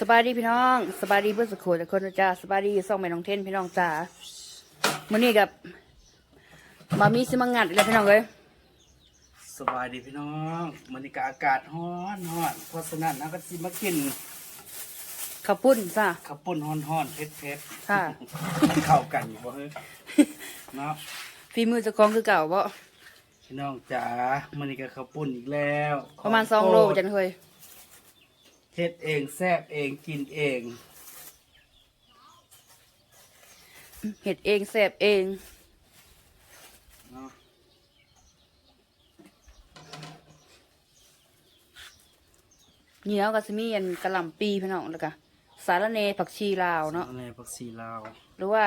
สบายดีพี่น้องสบายดีเพื่อนสุขโขทุกคนนะจ้าสบายดีส่องแม่น้องเทนพี่น้องจ้ามื่อนี้กับมามีสิมังงัดอีกแล้วพี่น้องเลยสบายดีพี่น้องมันนี้ก็อากาศร้อนร้อนเพราะฉะนั้นนะก็สิมากินข้าวปุ้นจ้าข้าวปุ้นร้อนร้อนๆเผ็ดเผ็ดๆค่ะมันเข้ากันอยู่บ่เฮ้ยเนาะฝีมือเจะคล้าของคือเก่าบ่พี่น้องจ๋ามันนี้ก็ข้าวปุ้นอีกแล้ว ประมาณสองโลจังเคยเฮ็ดเองแซ่บเองกินเอง เห็ดเองแสบเองเนาะเหนียวกับสมีอันกะหล่ำปีพี่น้องแล้วก็สารเนผักชีลาวเนาะอันนี้ผักชีลาว หรือว่า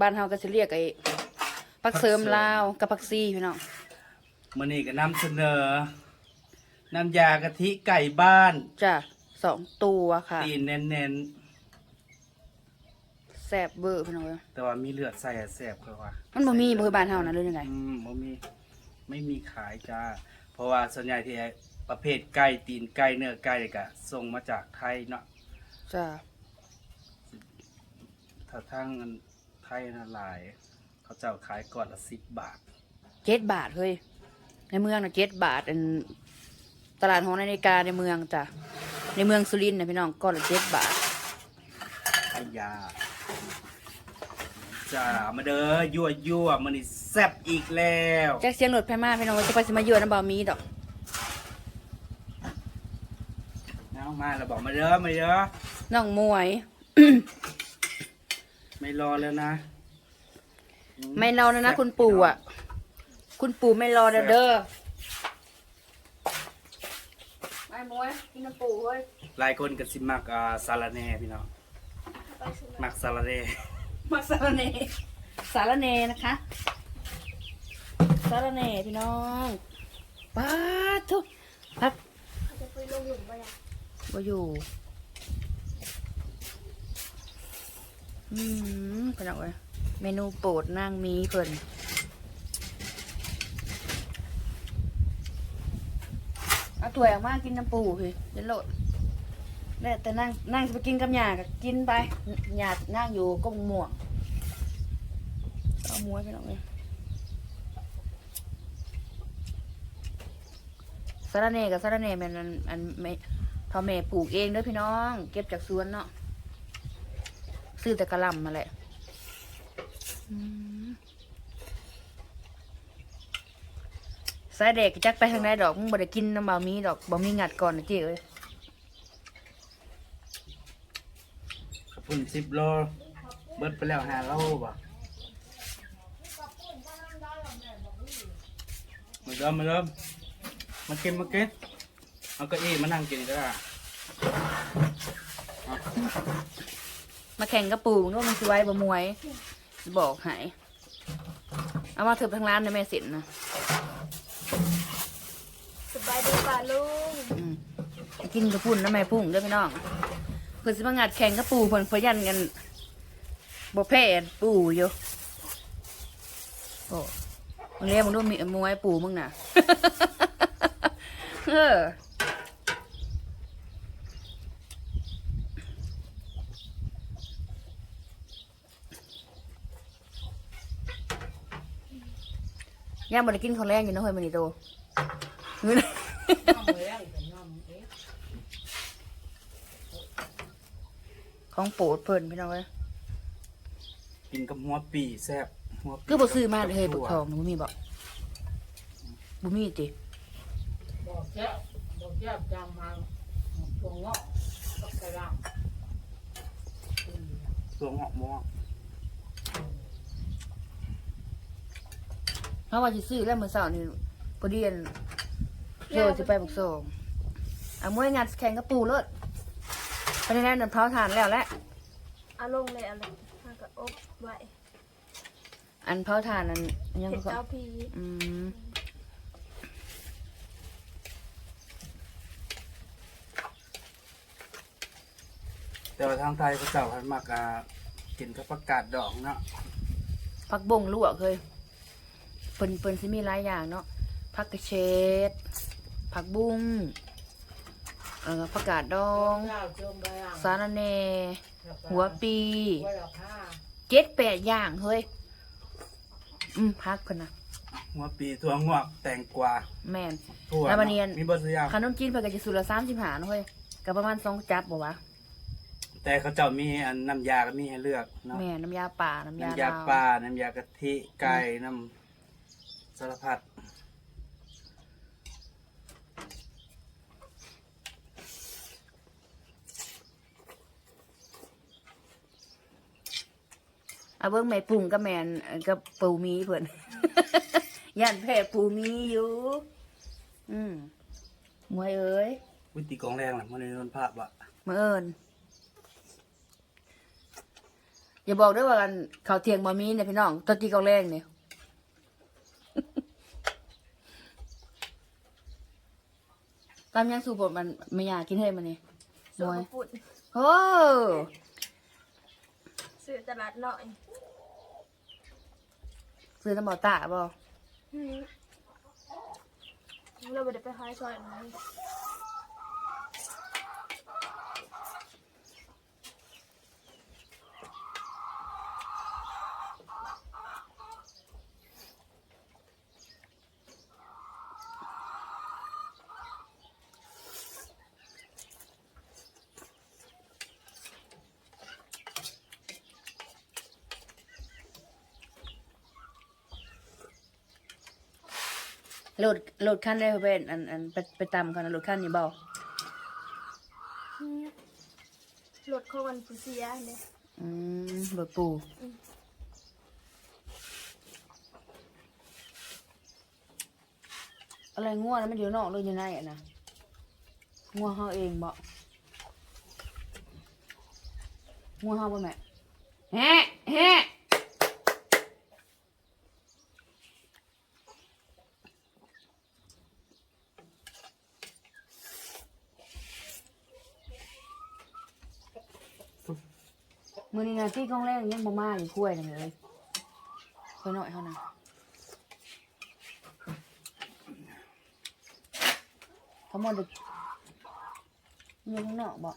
บ้านเฮาก็จะเรียกไอ้ผักเสริมลาวกับผักซีพี่น้องมันนี้ก็นำเสนอ น้ำยากะทิไก่บ้าน จ้า สองตัวค่ะตีนเน้นแสบเบอร์พี่น้องเอ้ยๆ แต่ว่ามีเลือดใส่อะแซ่บคือว่ามันบ่มีบ่คือบ้านเฮานะหรือยังไงอืมบ่มีไม่มีขายจ้า เพราะว่าส่วนใหญ่ที่ประเภทไก่ตีนไก่เนื้อไก่ก็ส่งมาจากไทยเนาะจ้าถ้าทางอันไทยนะหลาย เขาเจ้าขายก่อนละสิบบาท เจ็ดบาทเฮ้ยในเมืองนะเจ็ดบาทอัน ตลาดหอนาฬิกาในเมืองจ้ะ ในเมืองสุรินทร์นะพี่น้องก้อนละเจ็ดบาทไอ้ยาจ้ามาเด้อยั่วยั่วๆมันนี่แซ่บอีกแล้วแจ็คเสียงหนวดไพมาพี่น้องว่าจะไปสิมาเยือนน้ำบามีดอกเอามาแล้วบอกมาเด้อมาเด้อน้องมวย ไม่รอแล้วนะ ไม่รอนะนะ คุณปู่อะ คุณปู่ไม่รอนะเด้อไม่มวยกินน้ำปู่เฮ้ยหลายคนก็สิมักอ่าซาลาแหน่พี่น้องมักซาลาแหน่มาสารเนสารเนนะคะสารเนพี่น้องป้าทุกพักเขาจะไปลงหลุมปะเนี่ยบ่อยู่อืมพี่น้องเอ้ยเมนูโปรดนางมีเพิ่น เอาถ้วยออกมากินน้ำปูพี่เดี๋ยวโลดแล้วแต่นั่งนั่งไปกินกับหยาก็กินไปหยานั่งอยู่ก็ม่วงเอาม้วยไปหน่อยสาระเนกับสาระเนมันอันอันไม่พ่อแม่ปลูกเองด้อพี่น้อง เก็บจากสวนเนาะซื้อแต่กระลำมาแหละ อืม สายเด็กจักไปทางไหนดอกมึงบ่ได้กินน้ำบะหมี่ดอกบะหมี่งัดก่อนนะเจ๊เอ้ยขอบคุณสิบโลเบิดไปแล้วห้าโลบ่มาเริ่มมาเริ่มมากินมากินเอาเก็อี้มานั่งกินก็ได้มาแข่งกระปูนึกว่ามันสิไว้บ่มวยสิบอกใหายเอามาเถิบทางร้านนะแม่สินนะ สบายดีป่ะลุง อืม กินกระปุ่นน้ำแม่พุ่งเด้อพี่น้องเพื่อสิมางัดแข่งกระปูเพิ่นเพื่อยันกันบ่แพ้ปูอยู่โอ้มึงเรียกมึงดูมีมวยปูมึงน่ะเออย่างบ่ได้กินของแรงอยู่นะเฮ้ยมันนี่โตเงิน ของโปรดเพิ่นพี่น้องเอ้ยกินกับหัวปีแซ่บหัวปีคือบ่ซื้อมาเลยเฮ้ยปึกทองนี่บ่มีบ่บ่มีติบอกแก้วบอกแก้วจำมาตัวงอกตกกระลังตัวหอกม่วงเพราะว่าสิซื้อแล้วมื้อเช้านี่พอดีอันเดี๋ยวสิไปบักโซงอะมวยงัดแข่งกับปูเลิศไปในนั้นน่ะเผาถ่านแล้วแหละเอาลงเลยเอาลงถ้าก็อบไว้อันเผาถ่านนั้นยังเห็ดก็เจ้าพีอืมแต่ว่าทางไทยเขาเจ้าพันมากอ่ากินกับประกาศดอกเนาะผักบงลวกเคยเพิ่นเพิ่นสิมีหลายอย่างเนาะผักกระเฉดผักบุ้ง เออผักกาดดองเจ้าจมไปอะสาระแหน่หัวปีหัวละผ้าเจ็ดแปดอย่างเฮ้ย อืมพักเพิ่นนะหัวปีตัวงอกแตงกวาแม่นถั่วแล้วบัดนี้อันมีเบอร์สุดยางขนมจีนเพิ่นก็จะสุดละสามสิบหาเฮ้ยก็ประมาณสองจับบ่วะแต่เขาเจ้ามีอันน้ำยาก็มีให้เลือกเนาะแม่น้ำยาป่าน้ำยาน้ำยาลาว ปลาน้ำยากะทิไก่น้ำสารพัด เอาเบิ่งแม่ปรุงกับแม่นเอ่อกับปูมีเพิ่นย่านแพ้ปูมีอยู่ อืมมวยเอ้ยวิธีกองแรงล่ะมันในนนภาพอะมาเอิญอย่าบอกด้วยว่ากันเขาวเทียงมามีเนี่ยพี่น้องตอนตีกองแรงเนี่ยตามยังสูบมันไม่อยากกินให้มันนี่ส่มวนวยกระปุ่นโอ้ ซื้อตลาดหน่อยซื้อน้ำบ่อตาบ่อืมเราไม่ได้ไปขายซอยนั้น โหลดโหลดขั้นได้เป็นอันอันไปไปตามกันนะโหลดขั้นนี่บ่อืมรถเข้าวันผู้เสียเนี่ยอืมโหลดปูอืมอะไรง่วงแล้วมันอยู่นอกหรืออยู่ในอะนะง่วงเฮาเองบ่ง่วงเฮาบ่แม่แฮะแฮะ นี้นะที่กองแรกยังบ่มาอยู่คุ้ยนั่นเลยค่อยหน่อยเท่านั้นเขาหมดเลยมีข้างนอกบอก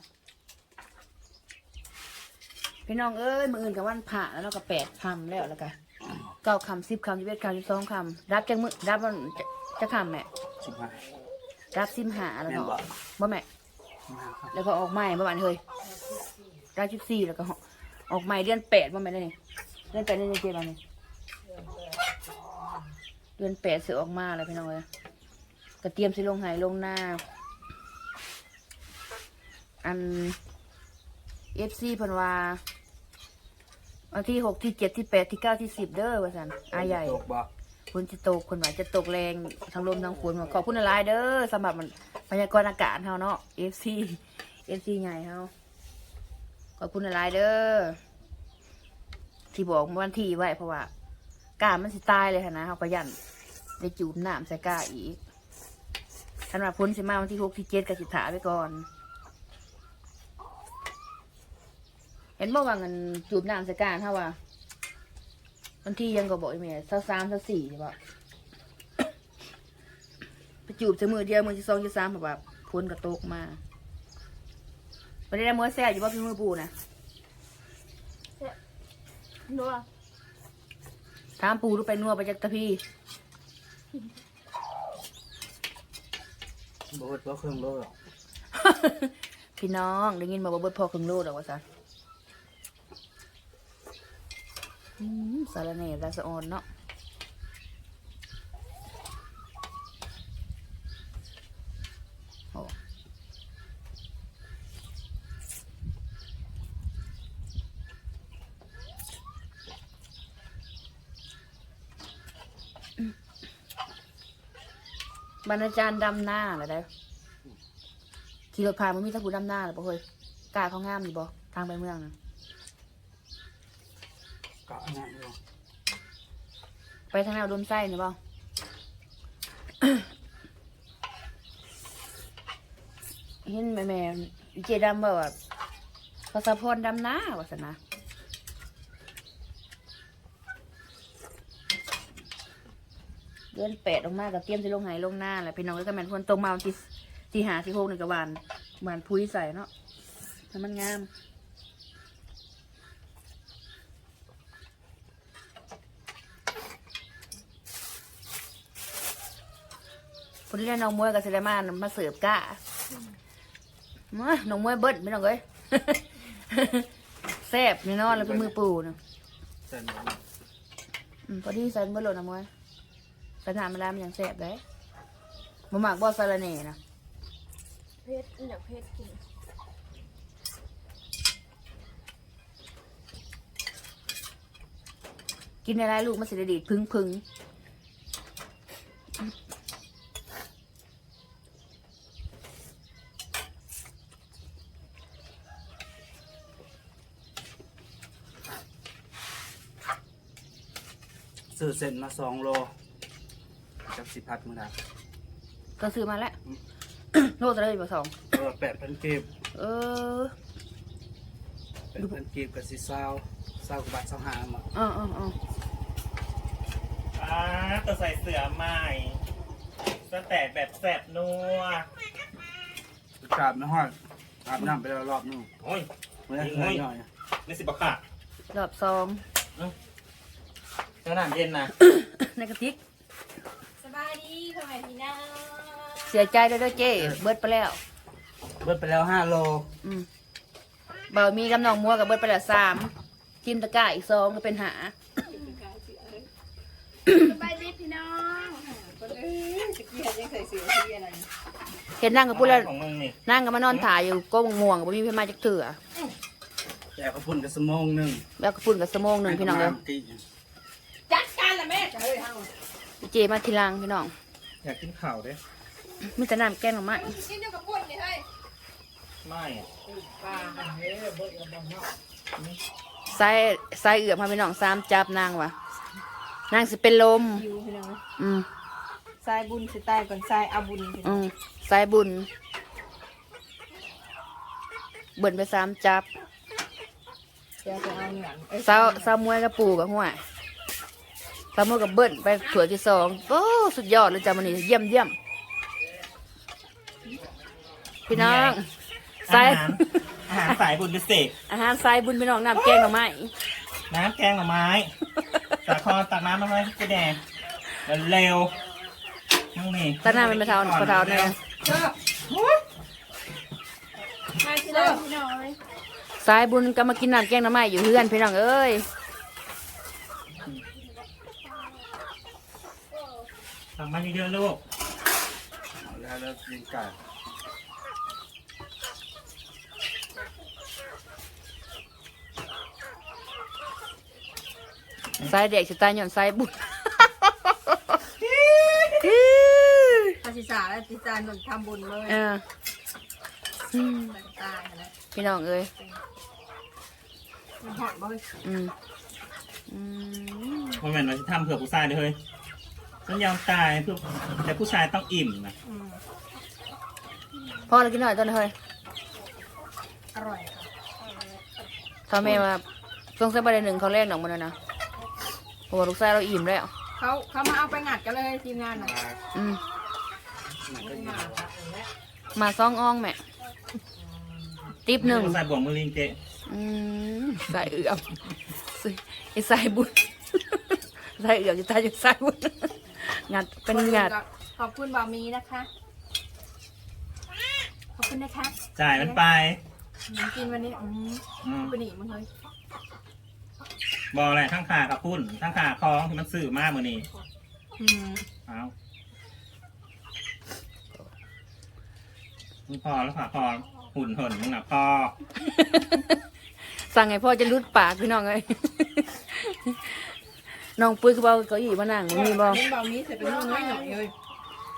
พี่น้องเอ้ยมืออื่นกับวันผ่าแล้วเราก็แปดคำแล้วแล้วก็เก้าคำสิบคำสิบเอ็ดคำสิบสองคำรับจังมือรับมันจะจะคำแม่สิบห้ารับสิมหาแล้วแม่นเนาะบ่บ่แม่สิบห้าครับแล้วก็ออกใหม่ประมาณเฮ้ยรับสิบสี่แล้วก็ ออกใหม่เดือนแปดบ่แม่ได้นี่เดือนแปดเดือนเจ็ดบ่นี่เดือนแปดเสือออกมาแล้วพี่น้องเอ้ยก็เตรียมสิลงไหายลงหน้า อันเอฟซีเพิ่นว่าวันที่หกที่เจ็ดที่แปดที่เก้าที่สิบเด้อว่าสันอาใหญ่ตกบ่ฝนจะตกคนหมายจะตกแรงทั้งลมทั้งฝนขอบคุณหลายๆเด้อสำหรับมันพยากรณ์อากาศเฮาเนาะเอฟซีเอฟซีใหญ่เฮา ขอบคุณหลายเด้อที่บอกวันที่ไว้เพราะว่ากามันสิตายเลยนะเฮาก็ยันได้จูบน้ำใส่กาอีกสำหรับพ้นสิมาวันที่หกที่เจ็ดก็สิถาไปก่อน เห็นบอกว่าเงินจูบน้ำสกาเท่าว่าวันที่ยังก็บอกอีเมลเท่าสามเท่าสี่ใช่ปะไปจูบจะมือเดียวมือที่สองที่สามแบบพ้นกระโตกมา ไปได้มือแซ่อยู่ว่าพี่มือปูนะนัวถามปูหรือไปนัวไปจากตะพี่บ่เบิดบ่เครื่องโลหรอกพี่น้องได้ยินมาว่าเบิดพอครึ่งโลดอกว่าซะอืมสารเนตราสะออนเนาะ บรรณาจารย์ดำหน้าเหรอได้ขี่รถผ่านมันมีตะกูดำหน้าหรือเปล่าเฮ้ยกล้าเขางามอยู่บ่ทางไปเมืองนะกะง่ายอยู่ไปทางแนวดมไส้เนี่ยบ่เห็นแม่แม่ๆเจดำบอกว่าภาษาพรดำหน้าว่าสนะ เดือนแปดออกมากับเตรียมจะลงไหลงหน้าแหละพี่น้องก็แม่นคนตรงมาวันที่ที่หาที่หกหนึ่งกับวันเหมือนพุ้ยใส่เนาะให้มันงามคนที่เล่นน้องมวยกับเซเลมานมาเสิร์ฟก้ามาน้องมวยเบิ้ลไม่ต้องเลยแซ่บแน่นอนแล้วเป็นมือปูนะเส้นหมูอืมพอดีใส่เบิ้ลโหลดนะมวย ใส่น้ำมาแล้วมันยังแซ่บเลยมาหมักบอสซาลาเน่นะเพชรอยากเพชรกินกินอะไรลูกมันสิได้ดีดพึ่งพึ่งซื้อเส้นมาสองโล จับสิพัดมือนะก็ซื้อมาแล้ว โลจะได้มาสอง เออแปดพันกีบเออแปดพันกีบกับสิเศร้าเศร้ากว่าบาทเศร้าหามาอ๋ออ๋ออ๋ออ่าตัวใส่เสือใหม่สแตกแบบแสบนัวกราบไม่ห้อยอาบน้ำไปแล้วรอบนึงโอ้ยเมื่อไหร่หน่อยนี่สิบค่ะรอบสองขนาดเย็นนะในกระติกสบายดี พ่อแม่พี่น้องเสียใจด้วยเด้วยเจ้เบิดไปแล้วเบิดไปแล้วห้าโลอืมเบามีกำนองมัวกับเบิดไปแล้วสามกินตะกร้าอีกสองก็เป็นหา สบายดีพี่น้องเห็นนั่งกับพูดแล้วของมึงนี่นั่งกับมานอนถ่ายอยู่ก้มง่วงบ่มีเพื่อนมาจากเถื่อแต่ก็พุ่นกับสมองหนึ่งแล้วก็ปุ่นกับสมองหนึ่งพี่น้องเลยตีจัดการละแม่จะเฮ้ยห้างเจมาทีหลังพี่น้อง อยากกินข่าวเด้มีแต่น้ำแกงหน่อไม้กินอยู่กับปุ่นนี่เฮ้ยไม่อะปลาเฮ้ยเบิกกับบังเนาะใส่ใส่เอือบมาพี่น้องสามจับนางวะนางสิเป็นลมอยู่พี่น้องอืมทรายบุญสิตายก่อนทรายอาบุญพี่น้อืองมใส่บุญ เบิ่นไปสามจับเดี๋ยวจะเอาเหงื่อนเอ้ยเศร้าเศร้ามวยกับปู่กับหัว เศร้ามวยกับเบิ้ลไปถั่วที่สองโอ้สุดยอดเลยจ้ามันนี่เยี่ยมเยี่ยมพี่น้องใส่อาหารอาหารสายบุญพิเศษอาหารใส่บุญพี่น้องน้ำแกงหน่อไม้น้ำแกงหน่อไม้ตาคอตักน้ำมาไว้กูแดงเร็วๆนั่งนี่ตาหน้าเป็นประเทาประเทาเนี่ยมาที่น้องพี่น้องเลยสายบุญก็มากินน้ำแกงหน่อไม้อยู่เพื่อนพี่น้องเอ้ย ตักมาเยอะๆลูกเอาแล้วแล้วยิงไก่สายเด็กจะตายหย่อนสายบุญภาษีสาและติสานหนุนทำบุญเลยเอออืมตายนะพี่น้องเอ้ยมันหอดบ่เฮ้ยอืมอืมมันเหมือนเราจะทำเผื่อผู้ชายด้วยเฮ้ย ฉันยอมตายเพื่อแต่ผู้ชายต้องอิ่มนะอืมพ่อเรากินหน่อยต้นเฮ้ยอร่อยค่ะทำแม่มาต้องใส่ประเด็นหนึ่งเขาแรกหนังมันนะนะเพราะว่าลูกชายเราอิ่มแล้วเขาเขามาเอาไปงัดกันเลยทีมงานน่ะมาอืมหนังก็ยิงมาซองอ่องแม่ติ๊บหนึ่งผู้ชายบ่วงมือลิงเจอืมใส่เอือบสิไอ้ใส่บุญ ใส่เอือบจะตายจะใส่บุญ งัดเป็นงัดขอบคุณบ่าวมีนะคะ ขอบคุณนะคะจ่ายมันไปอืมกินวันนี้อืมอืมไปหนีมึงเลยบอกอะไรทั้งขากับพุ่นทั้งขาคล้องที่มันสื่อมากมือนี้อืมเอามึงพอแล้วค่ะพอหุ่นเหินมึงน่ะพอสั่งให้พ่อจะรุดปากพี่น้องเลย น้องปุ้ยคือเบาเก้าอี้มานั่งมันมีบอเห็นบ่าวมีเสร็จเป็นน้องน้อยหน่อยเลย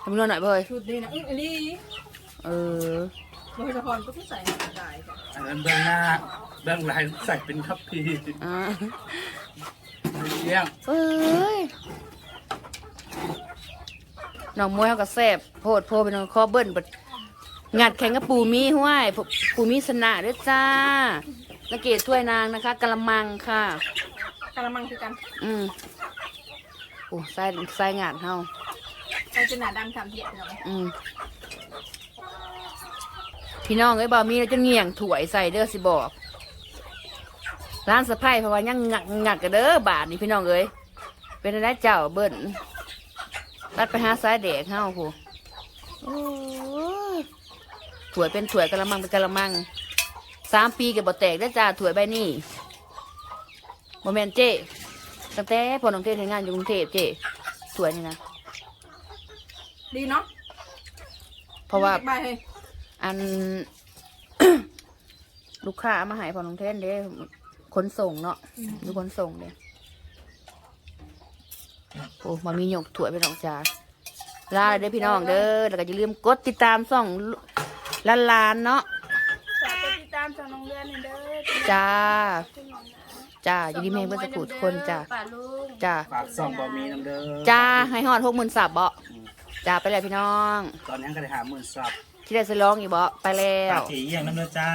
ทำนวนหน่อยเพ่อยชุดนี้นะอื้ออลีเออโดยเฉพาะก็ที่ใส่หน้ากากค่ะอันนั้นเบื้องหน้าเบื้องหลังใส่เป็นคัพพีอ่าเลี้ยงเอ้ยน้องมวยเขาก็แซบโพดโพเป็นน้องคอเบิ้ลบัดงัดแข่งกับปูมีห้วยปูปูมีสนะด้วยจ้าละเกดถ้วยนางนะคะกะละมังค่ะ กระมังคือกันอืมโอ้ใส่ใส่งานเฮาใส่จนหนาดำทำเทียบเนาะอืมพี่น้องเอ้ยบ่มีแล้วจะเงี่ยงถวยใส่เด้อสิบอกร้านสะพายเพราะว่ายังงักงักกันเด้อบาทนี่พี่น้องเอ้ยเป็นอะไรเจ้าเบิ้นตัดไปหาสายแดกเฮาผู้โอ้ยถวยเป็นถวยกะละมังเป็นกะละมังสามปีกับบ่แตกได้อจ้าถวยใบนี้ โมเมนเจ้ตั้งแต่พอน้องเทศทำงานอยู่กรุงเทพเจ้ถวยนี่นะ ดีเนาะเพราะว่าใบให้อัน ลูกค้าเอามาใหายพอน้องเทนเด้ขนส่งเนาะดูขนส่งเด้โอ้มามีหยกถั่วยไปน้องจ้าลาเลยเด้อพี่น้องเด้อแล้วก็อย่าลืมกดติดตามส่องล้านลานๆเนาะฝากกดติดตามช่องน้องเรือนให้เด้อจ้า คุณหมอนะ จ้าอยู่ดีแม่เพื่อนสกูทุกคนจ้าป่าลุงจ้าฝากซ่องบอมีน้ำเด้อจ้าให้ฮอดหกหมื่นสับเบาะจ้าไปเลยพี่น้อง ตอนนี้ก็ได้หาหมื่นซับที่ได้สลองอยู่เบาะไปแล้ปาวกขี่เยี่ยงน้ำเลือจ้า